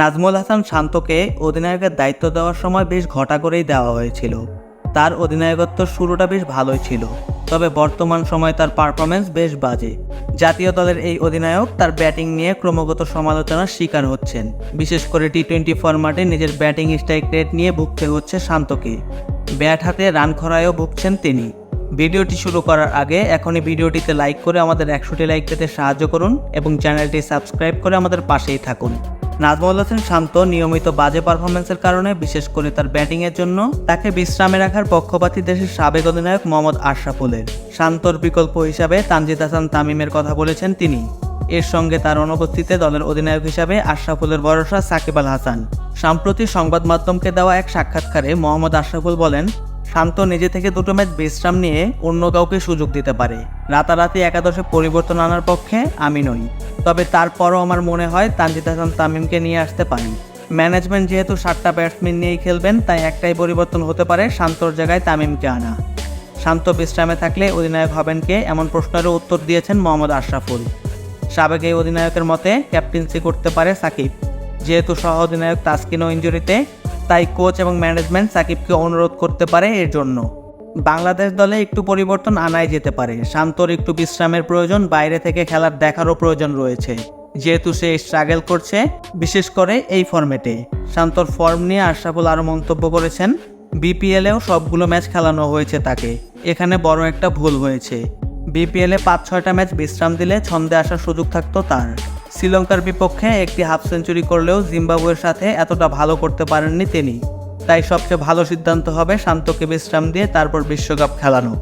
নাজমুল হাসান শান্তকে অধিনায়কের দায়িত্ব দেওয়ার সময় বেশ ঘটা করেই দেওয়া হয়েছিল। তার অধিনায়কত্ব শুরুটা বেশ ভালোই ছিল, তবে বর্তমান সময়ে তার পারফরমেন্স বেশ বাজে। জাতীয় দলের এই অধিনায়ক তার ব্যাটিং নিয়ে ক্রমাগত সমালোচনার শিকার হচ্ছেন। বিশেষ করে টি টোয়েন্টি ফরম্যাটে নিজের ব্যাটিং স্ট্রাইক রেট নিয়ে ভুগতে হচ্ছে শান্তকে। ব্যাট হাতে রান খরায়ও ভুগছেন তিনি। ভিডিওটি শুরু করার আগে এখনই ভিডিওটিতে লাইক করে আমাদের একশোটি লাইক পেতে সাহায্য করুন এবং চ্যানেলটি সাবস্ক্রাইব করে আমাদের পাশেই থাকুন। নাজমুল হোসেন শান্ত নিয়মিত বাজে পারফরমেন্সের কারণে, বিশেষ করে তার ব্যাটিংয়ের জন্য, তাকে বিশ্রামে রাখার পক্ষপাতী দেশের সাবেক অধিনায়ক মোহাম্মদ আশরাফুলের। শান্তর বিকল্প হিসাবে তানজিদ হাসান তামিমের কথা বলেছেন তিনি। এর সঙ্গে তার অনুপস্থিতিতে দলের অধিনায়ক হিসাবে আশরাফুলের ভরসা সাকিব আল হাসান। সাম্প্রতিক সংবাদ মাধ্যমকে দেওয়া এক সাক্ষাৎকারে মোহাম্মদ আশরাফুল বলেন শান্ত নিজে থেকে দুটো ম্যাচ বিশ্রাম নিয়ে অন্য কাউকে সুযোগ দিতে পারে। রাতারাতি একাদশে পরিবর্তন আনার পক্ষে আমি নই। তবে তারপরও আমার মনে হয় তানজিদ হাসান তামিমকে নিয়ে আসতে পারি ম্যানেজমেন্ট যেহেতু সাতটা ব্যাটসম্যান নিয়েই খেলবেন, তাই একটাই পরিবর্তন হতে পারে শান্তর জায়গায় তামিমকে আনা। শান্ত বিশ্রামে থাকলে অধিনায়ক হবেন কে এমন প্রশ্নেরও উত্তর দিয়েছেন মোহাম্মদ আশরাফুল। সাবেক এই অধিনায়কের মতে ক্যাপ্টেন্সি করতে পারে সাকিব। যেহেতু সহ অধিনায়ক তাসকিনও ইঞ্জুরিতে তাই কোচ এবং ম্যানেজমেন্ট সাকিবকে অনুরোধ করতে পারে এর জন্য। বাংলাদেশ দলে একটু পরিবর্তন আনাই যেতে পারে। শান্তর একটু বিশ্রামের প্রয়োজন, বাইরে থেকে খেলার দেখারও প্রয়োজন রয়েছে। যেহেতু সে স্ট্রাগল করছে, বিশেষ করে এই ফর্মেটে শান্তর ফর্ম নিয়ে আশরাফুল আরও মন্তব্য করেছেন বিপিএলেও সবগুলো ম্যাচ খেলানো হয়েছে তাকে। এখানে বড় একটা ভুল হয়েছে। বিপিএলে পাঁচ, ছয়টা ম্যাচ বিশ্রাম দিলে ছন্দে আসার সুযোগ থাকতো তার। শ্রীলঙ্কার বিপক্ষে একটি হাফ সেঞ্চুরি করলেও জিম্বাবুয়ের সাথে এতটা ভালো করতে পারেননি তিনি। তাই সবচেয়ে ভালো সিদ্ধান্ত হবে শান্তকে বিশ্রাম দিয়ে তারপর বিশ্বকাপ খেলানো।